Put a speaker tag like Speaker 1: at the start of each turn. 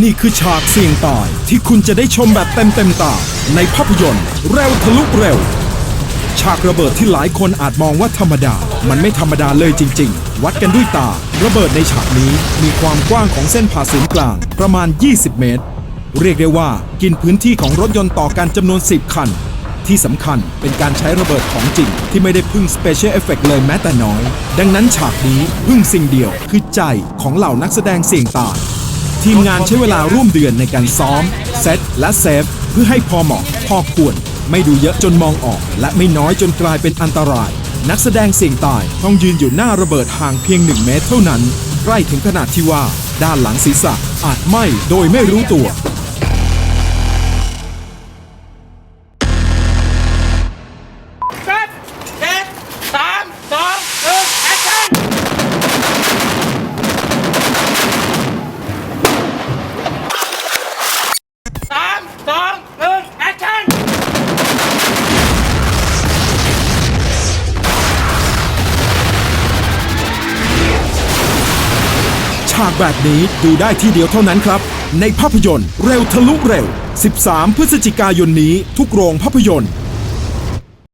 Speaker 1: นี่คือฉากเสี่ยงตายที่คุณจะได้ชมแบบเต็มเต็มๆตา ในภาพยนตร์เร็วทะลุเร็ว ฉากระเบิดที่หลายคนอาจมองว่าธรรมดา มันไม่ธรรมดาเลยจริง ๆ วัดกันด้วยตา ระเบิดในฉากนี้มีความกว้างของเส้นผ่าศูนย์กลาง ประมาณ 20 เมตร เรียกได้ว่ากินพื้นที่ของรถยนต์ต่อกันจำนวน 10 คัน ที่สำคัญเป็นการใช้ระเบิดของจริง ที่ไม่ได้พึ่ง Special Effect เลยแม้แต่น้อย ดังนั้นฉากนี้พึ่งสิ่งเดียวคือใจของเหล่านักแสดงเสี่ยงตาย ทีมงานใช้เวลาร่วมเดือนในการซ้อม เซตและเซฟ เพื่อให้พอเหมาะพอควร ไม่ดูเยอะจนมองออก และไม่น้อยจนกลายเป็นอันตราย นักแสดงเสี่ยงตายต้องยืนอยู่หน้าระเบิดห่างเพียง 1 เมตรเท่านั้น ใกล้ถึงขนาดที่ว่า ด้านหลังศีรษะอาจไหม้โดยไม่รู้ตัวากแบบนี้ดูได้ที่เดียวเท่านั้นครับ ในภาพยนตร์เร็วทะลุเร็ว 13 พฤศจิกายนนี้ทุกโรงภาพยนตร์